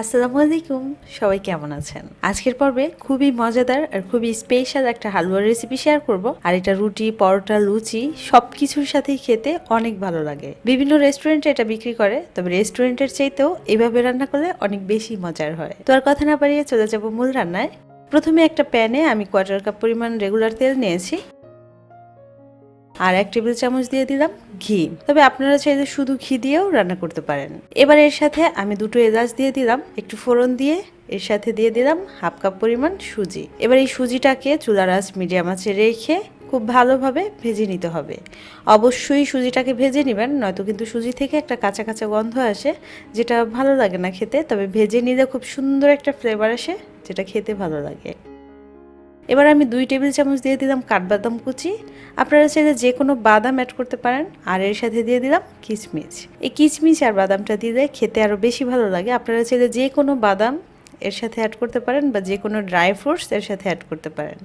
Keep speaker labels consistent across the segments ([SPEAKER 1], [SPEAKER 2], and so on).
[SPEAKER 1] আসসালামু আলাইকুম, সবাই কেমন আছেন? আজকের পর্বে খুবই মজাদার আর খুবই স্পেশাল একটা হালুয়ার রেসিপি শেয়ার করব। আর এটা রুটি, পরোটা, লুচি সব কিছুর সাথেই খেতে অনেক ভালো লাগে। বিভিন্ন রেস্টুরেন্টে এটা বিক্রি করে, তবে রেস্টুরেন্টের চাইতেও এভাবে রান্না করলে অনেক বেশি মজার হয়। তো আর কথা না পারিয়ে চলে যাব মূল রান্নায়। প্রথমে একটা প্যানে আমি কোয়ার্টার কাপ পরিমাণ রেগুলার তেল নিয়েছি। আর এক টেবিল চামচ দিয়ে দিলাম ঘি। তবে আপনারা চাইলে শুধু ঘি দিয়েও রান্না করতে পারেন। এবার এর সাথে আমি দুটো এলাচ দিয়ে দিলাম, একটু ফোড়ন দিয়ে। এর সাথে দিয়ে দিলাম হাফ কাপ পরিমাণ সুজি। এবার এই সুজিটাকে চুলার আঁচ মিডিয়াম আঁচে রেখে খুব ভালোভাবে ভেজে নিতে হবে। অবশ্যই সুজিটাকে ভেজে নেবেন, নয়তো কিন্তু সুজি থেকে একটা কাঁচা কাঁচা গন্ধ আসে, যেটা ভালো লাগে না খেতে। তবে ভেজে নিলে খুব সুন্দর একটা ফ্লেভার আসে, যেটা খেতে ভালো লাগে। এবার আমি দুই টেবিল চামচ দিয়ে দিলাম কাঠবাদাম কুচি। আপনারা চাইলে যে কোনো বাদাম অ্যাড করতে পারেন। আর এর সাথে দিয়ে দিলাম কিচমিচ এই কিচমিচ আর বাদামটা দিলে খেতে আরও বেশি ভালো লাগে। আপনারা চাইলে যে কোনো বাদাম এর সাথে অ্যাড করতে পারেন বা যে কোনো ড্রাই ফ্রুটস এর সাথে অ্যাড করতে পারেন।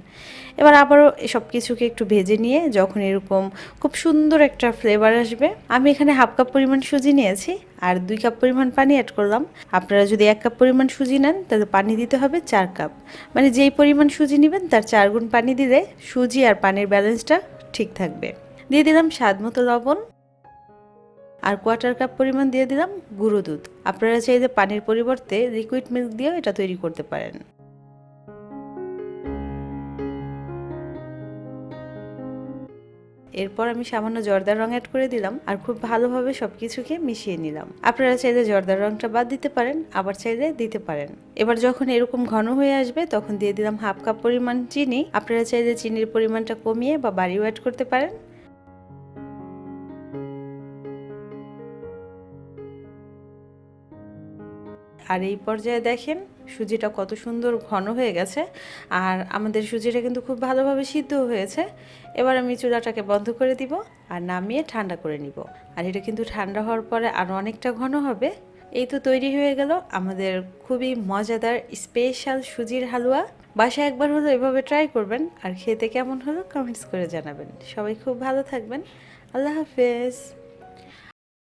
[SPEAKER 1] এবার আবারও সব কিছুকে একটু ভেজে নিয়ে যখন এরকম খুব সুন্দর একটা ফ্লেভার আসবে, আমি এখানে হাফ কাপ পরিমাণ সুজি নিয়েছি আর দুই কাপ পরিমাণ পানি অ্যাড করলাম। আপনারা যদি এক কাপ পরিমাণ সুজি নেন, তাহলে পানি দিতে হবে চার কাপ মানে যেই পরিমাণ সুজি নেবেন, তার চার গুণ পানি দিলে সুজি আর পানির ব্যালেন্সটা ঠিক থাকবে। দিয়ে দিলাম স্বাদ মতো লবণ। আর কোয়ার্টার কাপ পরিমাণ দিয়ে দিলাম গুঁড়ো দুধ। আপনারা চাইলে পানির পরিবর্তে লিকুইড মিল্ক দিয়েও এটা তৈরি করতে পারেন। এরপর আমি সামান্য জর্দার রং অ্যাড করে দিলাম আর খুব ভালোভাবে সব কিছুকে মিশিয়ে নিলাম। আপনারা চাইলে জর্দার রংটা বাদ দিতে পারেন, আবার চাইলে দিতে পারেন। এবার যখন এরকম ঘন হয়ে আসবে, তখন দিয়ে দিলাম হাফ কাপ পরিমাণ চিনি। আপনারা চাইলে চিনির পরিমাণটা কমিয়ে বা বাড়িও অ্যাড করতে পারেন। আর এই পর্যায়ে দেখেন সুজিটা কত সুন্দর ঘন হয়ে গেছে। আর আমাদের সুজিটা কিন্তু খুব ভালোভাবে সিদ্ধ হয়েছে। এবার আমি চুলাটাকে বন্ধ করে দিব আর নামিয়ে ঠান্ডা করে নিব। আর এটা কিন্তু ঠান্ডা হওয়ার পরে আরও অনেকটা ঘন হবে। এই তো তৈরি হয়ে গেল আমাদের খুবই মজাদার স্পেশাল সুজির হালুয়া। বাসায় একবার হলো এভাবে ট্রাই করবেন। আর খেতে কেমন হলো কমেন্টস করে জানাবেন। সবাই খুব ভালো থাকবেন। আল্লাহ হাফেজ।